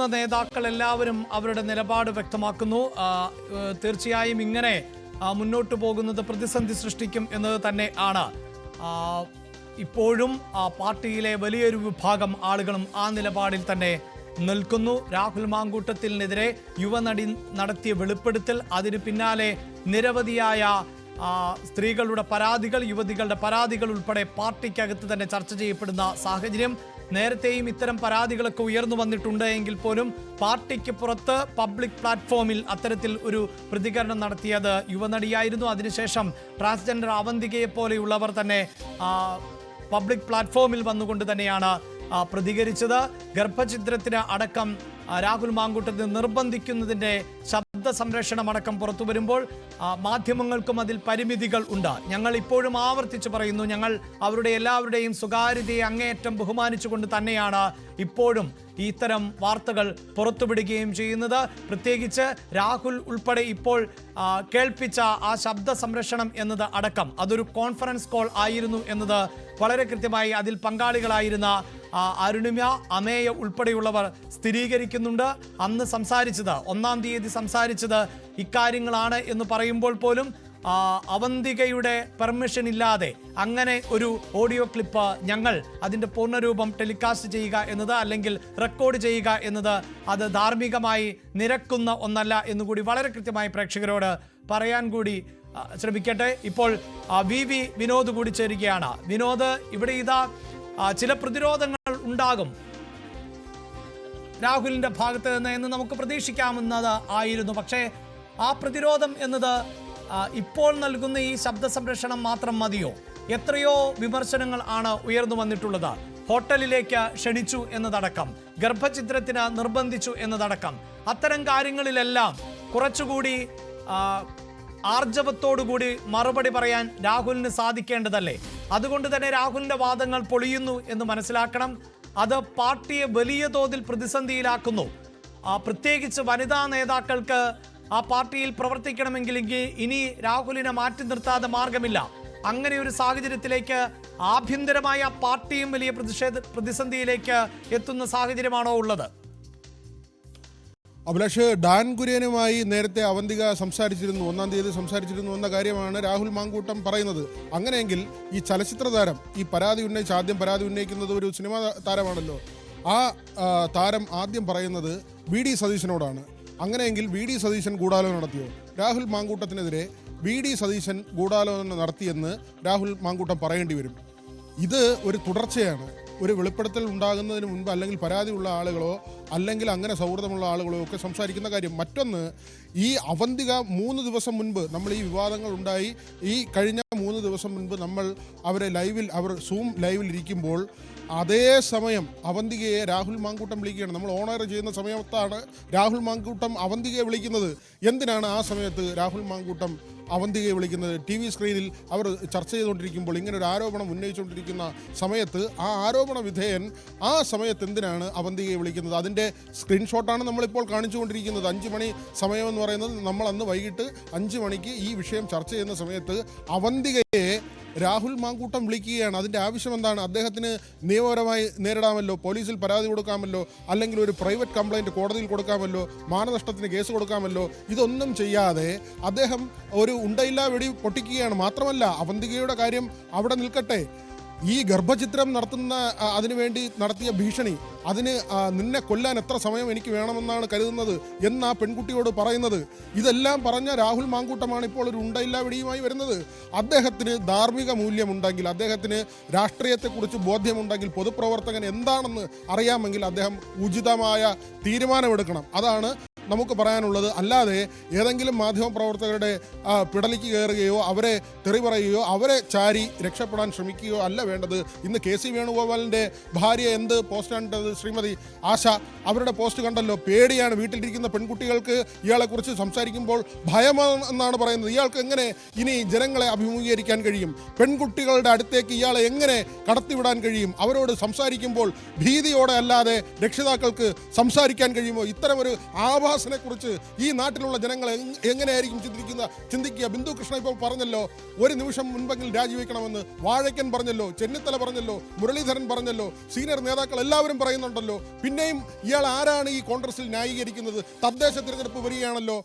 നേതാക്കൾ എല്ലാവരും അവരുടെ നിലപാട് വ്യക്തമാക്കുന്നു. തീർച്ചയായും ഇങ്ങനെ മുന്നോട്ടു പോകുന്നത് പ്രതിസന്ധി സൃഷ്ടിക്കും എന്നത് തന്നെ ആണ്. ഇപ്പോഴും പാർട്ടിയിലെ വലിയൊരു വിഭാഗം ആളുകളും ആ നിലപാടിൽ തന്നെ നിൽക്കുന്നു. രാഹുൽ മാങ്കൂട്ടത്തിനെതിരെ യുവനടി നടത്തിയ വെളിപ്പെടുത്തൽ അതിന് പിന്നാലെ നിരവധിയായ സ്ത്രീകളുടെ പരാതികൾ യുവതികളുടെ പരാതികൾ ഉൾപ്പെടെ പാർട്ടിക്കകത്ത് തന്നെ ചർച്ച ചെയ്യപ്പെടുന്ന സാഹചര്യം. നേരത്തെയും ഇത്തരം പരാതികളൊക്കെ ഉയർന്നു വന്നിട്ടുണ്ട് എങ്കിൽ പോലും പാർട്ടിക്ക് പുറത്ത് പബ്ലിക് പ്ലാറ്റ്ഫോമിൽ അത്തരത്തിൽ ഒരു പ്രതികരണം നടത്തിയത് യുവനടിയായിരുന്നു. അതിനുശേഷം ട്രാൻസ്ജെൻഡർ അവന്തികയെ പോലെയുള്ളവർ തന്നെ പബ്ലിക് പ്ലാറ്റ്ഫോമിൽ വന്നുകൊണ്ട് തന്നെയാണ് പ്രതികരിച്ചത്. ഗർഭഛിദ്രത്തിന് അടക്കം രാഹുൽ മാങ്കൂട്ടത്തിന് നിർബന്ധിക്കുന്നതിന്റെ ശബ്ദ സംരക്ഷണം അടക്കം പുറത്തു വരുമ്പോൾ മാധ്യമങ്ങൾക്കും അതിൽ പരിമിതികൾ ഉണ്ട്. ഞങ്ങൾ ഇപ്പോഴും ആവർത്തിച്ചു പറയുന്നു ഞങ്ങൾ അവരുടെ എല്ലാവരുടെയും സ്വകാര്യതയെ അങ്ങേയറ്റം ബഹുമാനിച്ചുകൊണ്ട് തന്നെയാണ് ഇപ്പോഴും ഇത്തരം വാർത്തകൾ പുറത്തുവിടുകയും ചെയ്യുന്നത്. പ്രത്യേകിച്ച് രാഹുൽ ഉൾപ്പെടെ ഇപ്പോൾ കേൾപ്പിച്ച ആ ശബ്ദ സംരക്ഷണം എന്നത് അടക്കം. അതൊരു കോൺഫറൻസ് കോൾ ആയിരുന്നു എന്നത് വളരെ കൃത്യമായി അതിൽ പങ്കാളികളായിരുന്ന അരുണിമ അമേയ ഉൾപ്പെടെയുള്ളവർ സ്ഥിരീകരിക്കുന്നുണ്ട്. അന്ന് സംസാരിച്ചത് ഒന്നാം തീയതി സംസാരിച്ചത് ഇക്കാര്യങ്ങളാണ് എന്ന് പറയുമ്പോൾ പോലും അവന്തികയുടെ പെർമിഷൻ ഇല്ലാതെ അങ്ങനെ ഒരു ഓഡിയോ ക്ലിപ്പ് ഞങ്ങൾ അതിന്റെ പൂർണരൂപം ടെലികാസ്റ്റ് ചെയ്യുക എന്നത് അല്ലെങ്കിൽ റെക്കോർഡ് ചെയ്യുക എന്നത് അത് ധാർമ്മികമായി നിരക്കുന്ന ഒന്നല്ല എന്നുകൂടി വളരെ കൃത്യമായി പ്രേക്ഷകരോട് പറയാൻ കൂടി ശ്രമിക്കട്ടെ. ഇപ്പോൾ വി വി വിനോദ് കൂടി ചേരുകയാണ്. വിനോദ് ഇവിടെ ഇതാ ചില പ്രതിരോധങ്ങൾ ഉണ്ടാകും. രാഹുലിന്റെ ഭാഗത്ത് നിന്ന് എന്ന് നമുക്ക് പ്രതീക്ഷിക്കാമെന്നത് ആയിരുന്നു. പക്ഷേ ആ പ്രതിരോധം എന്നത് ഇപ്പോൾ നൽകുന്ന ഈ ശബ്ദ സംരക്ഷണം മാത്രം മതിയോ? എത്രയോ വിമർശനങ്ങൾ ആണ് ഉയർന്നു വന്നിട്ടുള്ളത്. ഹോട്ടലിലേക്ക് ക്ഷണിച്ചു എന്നതടക്കം ഗർഭചിത്രത്തിന് നിർബന്ധിച്ചു എന്നതടക്കം അത്തരം കാര്യങ്ങളിലെല്ലാം കുറച്ചുകൂടി ആർജവത്തോടുകൂടി മറുപടി പറയാൻ രാഹുലിന് സാധിക്കേണ്ടതല്ലേ? അതുകൊണ്ട് തന്നെ രാഹുലിന്റെ വാദങ്ങൾ പൊളിയുന്നു എന്ന് മനസ്സിലാക്കണം. അത് പാർട്ടിയെ വലിയ തോതിൽ പ്രതിസന്ധിയിലാക്കുന്നു. പ്രത്യേകിച്ച് വനിതാ നേതാക്കൾക്ക് ആ പാർട്ടിയിൽ പ്രവർത്തിക്കണമെങ്കിലെങ്കിൽ ഇനി രാഹുലിനെ മാറ്റി നിർത്താതെ മാർഗമില്ല. അങ്ങനെ ഒരു സാഹചര്യത്തിലേക്ക് ആഭ്യന്തരമായ പാർട്ടിയും വലിയ പ്രതിഷേധ പ്രതിസന്ധിയിലേക്ക് എത്തുന്ന സാഹചര്യമാണോ ഉള്ളത്? അഭിലാഷ് ഡാൻ കുര്യനുമായി നേരത്തെ അവന്തിക സംസാരിച്ചിരുന്നു. ഒന്നാം തീയതി സംസാരിച്ചിരുന്നു എന്ന കാര്യമാണ് രാഹുൽ മാങ്കൂട്ടം പറയുന്നത്. അങ്ങനെയെങ്കിൽ ഈ ചലച്ചിത്ര താരം ഈ പരാതി ഉന്നയിച്ച് ആദ്യം പരാതി ഉന്നയിക്കുന്നത് ഒരു സിനിമാ താരമാണല്ലോ. ആ താരം ആദ്യം പറയുന്നത് വി ഡി സതീശനോടാണ്. അങ്ങനെയെങ്കിൽ വി ഡി സതീശൻ ഗൂഢാലോചന നടത്തിയോ? രാഹുൽ മാങ്കൂട്ടത്തിനെതിരെ വി ഡി സതീശൻ ഗൂഢാലോചന നടത്തിയെന്ന് രാഹുൽ മാങ്കൂട്ടം പറയേണ്ടി വരും. ഇത് ഒരു തുടർച്ചയാണ്. ഒരു വെളിപ്പെടുത്തൽ ഉണ്ടാകുന്നതിന് മുൻപ് അല്ലെങ്കിൽ പരാതിയുള്ള ആളുകളോ അല്ലെങ്കിൽ അങ്ങനെ സൗഹൃദമുള്ള ആളുകളോ ഒക്കെ സംസാരിക്കുന്ന കാര്യം. മറ്റൊന്ന് ഈ അവന്തിക മൂന്ന് ദിവസം മുൻപ് നമ്മൾ ഈ വിവാദങ്ങൾ ഉണ്ടായി. ഈ കഴിഞ്ഞ മൂന്ന് ദിവസം മുൻപ് നമ്മൾ അവരെ ലൈവിൽ അവർ സൂം ലൈവിൽ ഇരിക്കുമ്പോൾ അതേ സമയം അവന്തികയെ രാഹുൽ മാങ്കൂട്ടം വിളിക്കുകയാണ്. നമ്മൾ ഓണർ ചെയ്യുന്ന സമയത്താണ് രാഹുൽ മാങ്കൂട്ടം അവന്തികയെ വിളിക്കുന്നത്. എന്തിനാണ് ആ സമയത്ത് രാഹുൽ മാങ്കൂട്ടം അവന്തികയെ വിളിക്കുന്നത്? ടി വി സ്ക്രീനിൽ അവർ ചർച്ച ചെയ്തുകൊണ്ടിരിക്കുമ്പോൾ ഇങ്ങനെ ഒരു ആരോപണം ഉന്നയിച്ചുകൊണ്ടിരിക്കുന്ന സമയത്ത് ആ ആരോപണ വിധേയൻ ആ സമയത്ത് എന്തിനാണ് അവന്തികയെ വിളിക്കുന്നത്? അതിന്റെ സ്ക്രീൻഷോട്ടാണ് നമ്മളിപ്പോൾ കാണിച്ചുകൊണ്ടിരിക്കുന്നത്. അഞ്ച് മണി സമയമെന്ന് പറയുന്നത് നമ്മൾ അന്ന് വൈകിട്ട് അഞ്ച് മണിക്ക് ഈ വിഷയം ചർച്ച ചെയ്യുന്ന സമയത്ത് അവന്തികയെ രാഹുൽ മാങ്കൂട്ടം വിളിക്കുകയാണ്. അതിന്റെ ആവശ്യം എന്താണ് അദ്ദേഹത്തിന് നിയമപരമായി നേരിടാമല്ലോ? പോലീസിൽ പരാതി കൊടുക്കാമല്ലോ? അല്ലെങ്കിൽ ഒരു പ്രൈവറ്റ് കംപ്ലൈന്റ് കോടതിയിൽ കൊടുക്കാമല്ലോ? മാനനഷ്ടത്തിന് കേസ് കൊടുക്കാമല്ലോ? ഇതൊന്നും ചെയ്യാതെ അദ്ദേഹം ഒരു ഉണ്ടയില്ലാ വെടി പൊട്ടിക്കുകയാണ്. മാത്രമല്ല അവന്തികയുടെ കാര്യം അവിടെ നിൽക്കട്ടെ. ഈ ഗർഭചിത്രം നടത്തുന്ന അതിനുവേണ്ടി നടത്തിയ ഭീഷണി അതിന് നിന്നെ കൊല്ലാൻ എത്ര സമയം എനിക്ക് വേണമെന്നാണ് കരുതുന്നത് എന്ന് ആ പെൺകുട്ടിയോട് പറയുന്നത്. ഇതെല്ലാം പറഞ്ഞ രാഹുൽ മാങ്കൂട്ടമാണ് ഇപ്പോൾ ഒരു ഉണ്ടയില്ലാ വെടിയുമായി വരുന്നത്. അദ്ദേഹത്തിന് ധാർമ്മിക മൂല്യമുണ്ടെങ്കിൽ അദ്ദേഹത്തിന് രാഷ്ട്രീയത്തെക്കുറിച്ച് ബോധ്യമുണ്ടെങ്കിൽ പൊതുപ്രവർത്തകൻ എന്താണെന്ന് അറിയാമെങ്കിൽ അദ്ദേഹം ഉചിതമായ തീരുമാനമെടുക്കണം. അതാണ് നമുക്ക് പറയാനുള്ളത് അല്ലാതെ ഏതെങ്കിലും മാധ്യമ പ്രവർത്തകരുടെ പിടലിക്ക് കയറുകയോ അവരെ തെറി പറയുകയോ അവരെ ചാരി രക്ഷപ്പെടാൻ ശ്രമിക്കുകയോ അല്ല വേണ്ടത്. ഇന്ന് കെ സി വേണുഗോപാലിന്റെ ഭാര്യ എന്ത് പോസ്റ്റ് കണ്ടത് ശ്രീമതി ആശ? അവരുടെ പോസ്റ്റ് കണ്ടല്ലോ. പേടിയാണ്. വീട്ടിലിരിക്കുന്ന പെൺകുട്ടികൾക്ക് ഇയാളെക്കുറിച്ച് സംസാരിക്കുമ്പോൾ ഭയമാണ് എന്നാണ് പറയുന്നത്. ഇയാൾക്ക് എങ്ങനെ ഇനി ജനങ്ങളെ അഭിമുഖീകരിക്കാൻ കഴിയും? പെൺകുട്ടികളുടെ അടുത്തേക്ക് ഇയാളെ എങ്ങനെ കടത്തിവിടാൻ കഴിയും? അവരോട് സംസാരിക്കുമ്പോൾ ഭീതിയോടെ അല്ലാതെ രക്ഷിതാക്കൾക്ക് സംസാരിക്കാൻ കഴിയുമോ? ഇത്തരമൊരു ആഭാസ വികാസിനെ കുറിച്ച് ഈ നാട്ടിലുള്ള ജനങ്ങൾ എങ്ങനെയായിരിക്കും ചിന്തിക്കുന്ന ചിന്തിക്കുക? ബിന്ദു കൃഷ്ണ ഇപ്പോൾ പറഞ്ഞല്ലോ ഒരു നിമിഷം മുൻപെങ്കിൽ രാജിവെക്കണമെന്ന് വാഴയ്ക്കൻ പറഞ്ഞല്ലോ ചെന്നിത്തല പറഞ്ഞല്ലോ മുരളീധരൻ പറഞ്ഞല്ലോ സീനിയർ നേതാക്കൾ എല്ലാവരും പറയുന്നുണ്ടല്ലോ. പിന്നെയും ഇയാൾ ആരാണ് ഈ കോൺഗ്രസിൽ ന്യായീകരിക്കുന്നത്? തദ്ദേശ തിരഞ്ഞെടുപ്പ് വരികയാണല്ലോ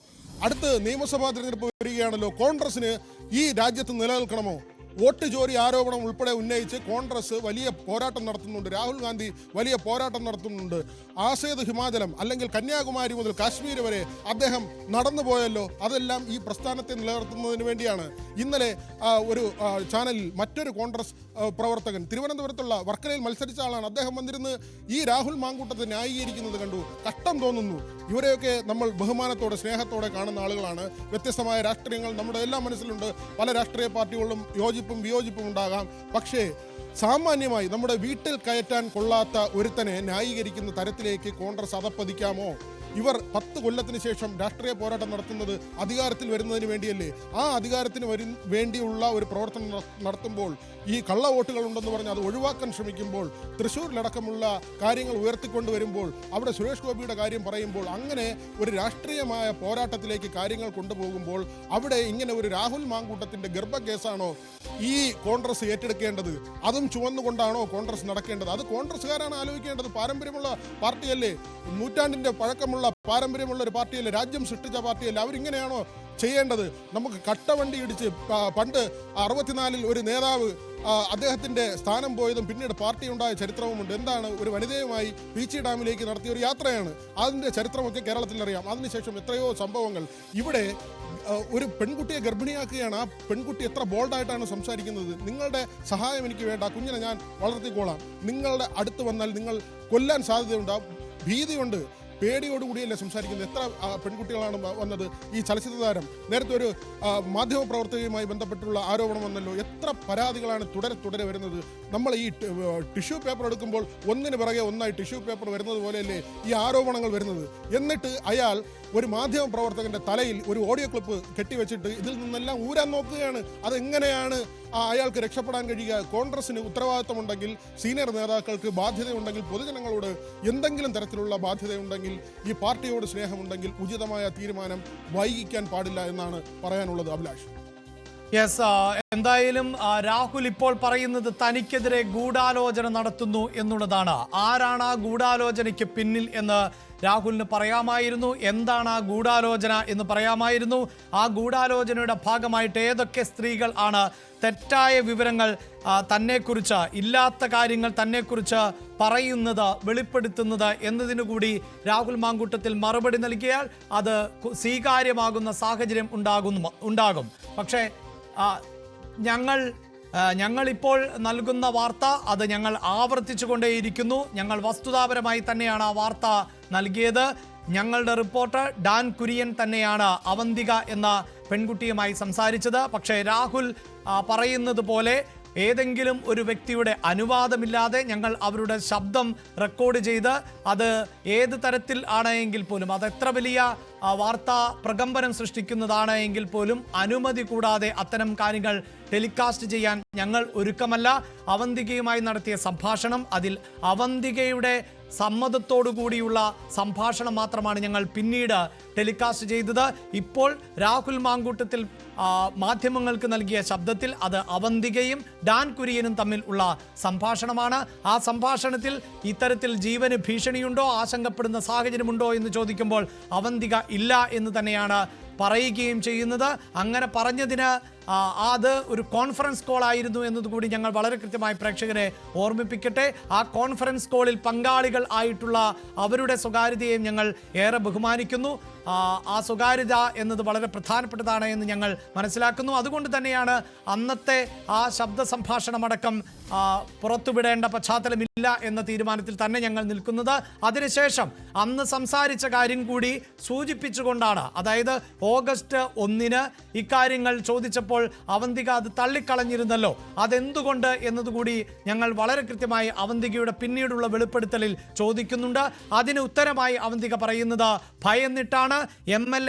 അടുത്ത് നിയമസഭാ തിരഞ്ഞെടുപ്പ് വരികയാണല്ലോ. കോൺഗ്രസിന് ഈ രാജ്യത്ത് നിലനിൽക്കണമോ? വോട്ട് ചോരി ആരോപണം ഉൾപ്പെടെ ഉന്നയിച്ച് കോൺഗ്രസ് വലിയ പോരാട്ടം നടത്തുന്നുണ്ട്. രാഹുൽ ഗാന്ധി വലിയ പോരാട്ടം നടത്തുന്നുണ്ട്. ആസേത് ഹിമാചലം അല്ലെങ്കിൽ കന്യാകുമാരി മുതൽ കാശ്മീർ വരെ അദ്ദേഹം നടന്നു പോയല്ലോ. അതെല്ലാം ഈ പ്രസ്ഥാനത്തെ നിലനിർത്തുന്നതിന് വേണ്ടിയാണ്. ഇന്നലെ ഒരു ചാനലിൽ മറ്റൊരു കോൺഗ്രസ് പ്രവർത്തകൻ തിരുവനന്തപുരത്തുള്ള വർക്കലയിൽ മത്സരിച്ച ആളാണ് അദ്ദേഹം വന്നിരുന്ന് ഈ രാഹുൽ മാങ്കൂട്ടത്തെ ന്യായീകരിക്കുന്നത് കണ്ടു. കഷ്ടം തോന്നുന്നു. ഇവരെയൊക്കെ നമ്മൾ ബഹുമാനത്തോടെ സ്നേഹത്തോടെ കാണുന്ന ആളുകളാണ്. വ്യത്യസ്തമായ രാഷ്ട്രീയങ്ങൾ നമ്മുടെ എല്ലാം മനസ്സിലുണ്ട്. പല രാഷ്ട്രീയ പാർട്ടികളിലും യോജിപ്പും വിയോജിപ്പും ഉണ്ടാകാം. പക്ഷേ സാമാന്യമായി നമ്മുടെ വീട്ടിൽ കയറ്റാൻ കൊള്ളാത്ത ഒരുത്തനെ ന്യായീകരിക്കുന്ന തരത്തിലേക്ക് കോൺഗ്രസ് അതപ്പതിക്കാമോ? ഇവർ പത്ത് കൊല്ലത്തിന് ശേഷം രാഷ്ട്രീയ പോരാട്ടം നടത്തുന്നത് അധികാരത്തിൽ വരുന്നതിന് വേണ്ടിയല്ലേ? ആ അധികാരത്തിന് വരു വേണ്ടിയുള്ള ഒരു പ്രവർത്തനം നടത്തുമ്പോൾ ഈ കള്ള വോട്ടുകൾ ഉണ്ടെന്ന് പറഞ്ഞ് അത് ഒഴിവാക്കാൻ ശ്രമിക്കുമ്പോൾ തൃശ്ശൂരിലടക്കമുള്ള കാര്യങ്ങൾ ഉയർത്തിക്കൊണ്ട് വരുമ്പോൾ അവിടെ സുരേഷ് ഗോപിയുടെ കാര്യം പറയുമ്പോൾ അങ്ങനെ ഒരു രാഷ്ട്രീയമായ പോരാട്ടത്തിലേക്ക് കാര്യങ്ങൾ കൊണ്ടുപോകുമ്പോൾ അവിടെ ഇങ്ങനെ ഒരു രാഹുൽ മാങ്കൂട്ടത്തിന്റെ ഗർഭക്കേസാണോ ഈ കോൺഗ്രസ് ഏറ്റെടുക്കേണ്ടത്? അതും ചുവന്നുകൊണ്ടാണോ കോൺഗ്രസ് നടക്കേണ്ടത്? അത് കോൺഗ്രസ്സുകാരാണ് ആലോചിക്കേണ്ടത്. പാരമ്പര്യമുള്ള പാർട്ടിയല്ലേ? നൂറ്റാണ്ടിന്റെ പഴക്കമുള്ള പാരമ്പര്യമുള്ള ഒരു പാർട്ടിയല്ല രാജ്യം സൃഷ്ടിച്ച പാർട്ടിയല്ല. അവരിങ്ങനെയാണോ ചെയ്യേണ്ടത്? നമുക്ക് കട്ടവണ്ടി ഇടിച്ച് പണ്ട് അറുപത്തിനാലിൽ ഒരു നേതാവ് അദ്ദേഹത്തിന്റെ സ്ഥാനം പോയതും പിന്നീട് പാർട്ടി ഉണ്ടായ ചരിത്രവുമുണ്ട്. എന്താണ് ഒരു വനിതയുമായി പീച്ചി ഡാമിലേക്ക് നടത്തിയ ഒരു യാത്രയാണ്? അതിന്റെ ചരിത്രമൊക്കെ കേരളത്തിൽ അറിയാം. അതിനുശേഷം എത്രയോ സംഭവങ്ങൾ. ഇവിടെ ഒരു പെൺകുട്ടിയെ ഗർഭിണിയാക്കുകയാണ്. ആ പെൺകുട്ടി എത്ര ബോൾഡായിട്ടാണ് സംസാരിക്കുന്നത്? നിങ്ങളുടെ സഹായം എനിക്ക് വേണ്ട. കുഞ്ഞിനെ ഞാൻ വളർത്തിക്കോളാം. നിങ്ങളുടെ അടുത്ത് വന്നാൽ നിങ്ങൾ കൊല്ലാൻ സാധ്യതയുണ്ടാവും ഭീതിയുണ്ട്. പേടിയോടുകൂടിയല്ലേ സംസാരിക്കുന്നത്? എത്ര പെൺകുട്ടികളാണ് വന്നത്? ഈ ചലച്ചിത്ര താരം നേരത്തെ ഒരു മാധ്യമപ്രവർത്തകയുമായി മാധ്യമ പ്രവർത്തകയുമായി ബന്ധപ്പെട്ടുള്ള ആരോപണം വന്നല്ലോ. എത്ര പരാതികളാണ് തുടരെ തുടരെ വരുന്നത്? നമ്മൾ ഈ ടിഷ്യൂ പേപ്പർ എടുക്കുമ്പോൾ ഒന്നിന് പിറകെ ഒന്നായി ടിഷ്യൂ പേപ്പർ വരുന്നത് പോലെയല്ലേ ഈ ആരോപണങ്ങൾ വരുന്നത്? എന്നിട്ട് അയാൾ ഒരു മാധ്യമ പ്രവർത്തകന്റെ തലയിൽ ഒരു ഓഡിയോ ക്ലിപ്പ് കെട്ടിവെച്ചിട്ട് ഇതിൽ നിന്നെല്ലാം ഊരാൻ നോക്കുകയാണ്. അതെങ്ങനെയാണ് അയാൾക്ക് രക്ഷപ്പെടാൻ കഴിയുക. കോൺഗ്രസിന് ഉത്തരവാദിത്തമുണ്ടെങ്കിൽ സീനിയർ നേതാക്കൾക്ക് ബാധ്യതയുണ്ടെങ്കിൽ പൊതുജനങ്ങളോട് എന്തെങ്കിലും തരത്തിലുള്ള ബാധ്യതയുണ്ടെങ്കിൽ ഈ പാർട്ടിയോട് സ്നേഹമുണ്ടെങ്കിൽ ഉചിതമായ തീരുമാനം വൈകിക്കാൻ പാടില്ല എന്നാണ് പറയാനുള്ളത് അഭിലാഷ്. യെസ് എന്തായാലും രാഹുൽ ഇപ്പോൾ പറയുന്നത് തനിക്കെതിരെ ഗൂഢാലോചന നടത്തുന്നു എന്നുള്ളതാണ്. ആരാണ് ആ ഗൂഢാലോചനയ്ക്ക് പിന്നിൽ എന്ന് രാഹുലിന് പറയാമായിരുന്നു. എന്താണ് ആ ഗൂഢാലോചന എന്ന് പറയാമായിരുന്നു. ആ ഗൂഢാലോചനയുടെ ഭാഗമായിട്ട് ഏതൊക്കെ സ്ത്രീകൾ ആണ് തെറ്റായ വിവരങ്ങൾ തന്നെക്കുറിച്ച് ഇല്ലാത്ത കാര്യങ്ങൾ തന്നെക്കുറിച്ച് പറയുന്നത് വെളിപ്പെടുത്തുന്നത് എന്നതിനു കൂടി രാഹുൽ മാങ്കൂട്ടത്തിൽ മറുപടി നൽകിയാൽ അത് സ്വീകാര്യമാകുന്ന സാഹചര്യം ഉണ്ടാകുന്നു ഉണ്ടാകും. പക്ഷേ ഞങ്ങൾ ഞങ്ങളിപ്പോൾ നൽകുന്ന വാർത്ത അത് ഞങ്ങൾ ആവർത്തിച്ചു കൊണ്ടേയിരിക്കുന്നു ഞങ്ങൾ വസ്തുതാപരമായി തന്നെയാണ് ആ വാർത്ത നൽകിയത്. ഞങ്ങളുടെ റിപ്പോർട്ടർ ഡാൻ കുര്യൻ തന്നെയാണ് അവന്തിക എന്ന പെൺകുട്ടിയുമായി സംസാരിച്ചത്. പക്ഷേ രാഹുൽ പറയുന്നത് പോലെ ഏതെങ്കിലും ഒരു വ്യക്തിയുടെ അനുവാദമില്ലാതെ ഞങ്ങൾ അവരുടെ ശബ്ദം റെക്കോർഡ് ചെയ്ത് അത് ഏത് തരത്തിൽ ആണെങ്കിൽ പോലും അത് എത്ര വലിയ വാർത്താ പ്രകമ്പനം സൃഷ്ടിക്കുന്നതാണ് എങ്കിൽ പോലും അനുമതി കൂടാതെ അത്തരം കാര്യങ്ങൾ ടെലികാസ്റ്റ് ചെയ്യാൻ ഞങ്ങൾ ഒരുക്കമല്ല. അവന്തികയുമായി നടത്തിയ സംഭാഷണം അതിൽ അവന്തികയുടെ സമ്മതത്തോടു കൂടിയുള്ള സംഭാഷണം മാത്രമാണ് ഞങ്ങൾ പിന്നീട് ടെലികാസ്റ്റ് ചെയ്തത്. ഇപ്പോൾ രാഹുൽ മാങ്കൂട്ടത്തിൽ മാധ്യമങ്ങൾക്ക് നൽകിയ ശബ്ദത്തിൽ അത് അവന്തികയും ഡാൻ കുര്യനും തമ്മിൽ ഉള്ള സംഭാഷണമാണ്. ആ സംഭാഷണത്തിൽ ഇത്തരത്തിൽ ജീവന് ഭീഷണിയുണ്ടോ? ആശങ്കപ്പെടുന്ന സാഹചര്യമുണ്ടോ എന്ന് ചോദിക്കുമ്പോൾ അവന്തിക ഇല്ല എന്ന് തന്നെയാണ് പറയുകയും ചെയ്യുന്നത്. അങ്ങനെ പറഞ്ഞതിന് അത് ഒരു കോൺഫറൻസ് കോൾ ആയിരുന്നു എന്നതുകൂടി ഞങ്ങൾ വളരെ കൃത്യമായി പ്രേക്ഷകരെ ഓർമ്മിപ്പിക്കട്ടെ. ആ കോൺഫറൻസ് കോളിൽ പങ്കാളികൾ ആയിട്ടുള്ള അവരുടെ സ്വകാര്യതയെയും ഞങ്ങൾ ഏറെ ബഹുമാനിക്കുന്നു. ആ, സ്വകാര്യത എന്നത് വളരെ പ്രധാനപ്പെട്ടതാണ് എന്ന് ഞങ്ങൾ മനസ്സിലാക്കുന്നു. അതുകൊണ്ട് തന്നെയാണ് അന്നത്തെ ആ ശബ്ദ സംഭാഷണമടക്കം പുറത്തുവിടേണ്ട പശ്ചാത്തലമില്ല എന്ന തീരുമാനത്തിൽ തന്നെ ഞങ്ങൾ നിൽക്കുന്നത്. അതിനുശേഷം അന്ന് സംസാരിച്ച കാര്യം കൂടി സൂചിപ്പിച്ചുകൊണ്ടാണ്. അതായത് ഓഗസ്റ്റ് ഒന്നിന് ഇക്കാര്യങ്ങൾ ചോദിച്ചപ്പോൾ അവന്തിക അത് തള്ളിക്കളഞ്ഞിരുന്നല്ലോ. അതെന്തുകൊണ്ട് എന്നതുകൂടി ഞങ്ങൾ വളരെ കൃത്യമായി അവന്തികയുടെ പിന്നീടുള്ള വെളിപ്പെടുത്തലിൽ ചോദിക്കുന്നുണ്ട്. അതിന് ഉത്തരമായി അവന്തിക പറയുന്നത് ഭയന്നിട്ടാണ് എം എൽ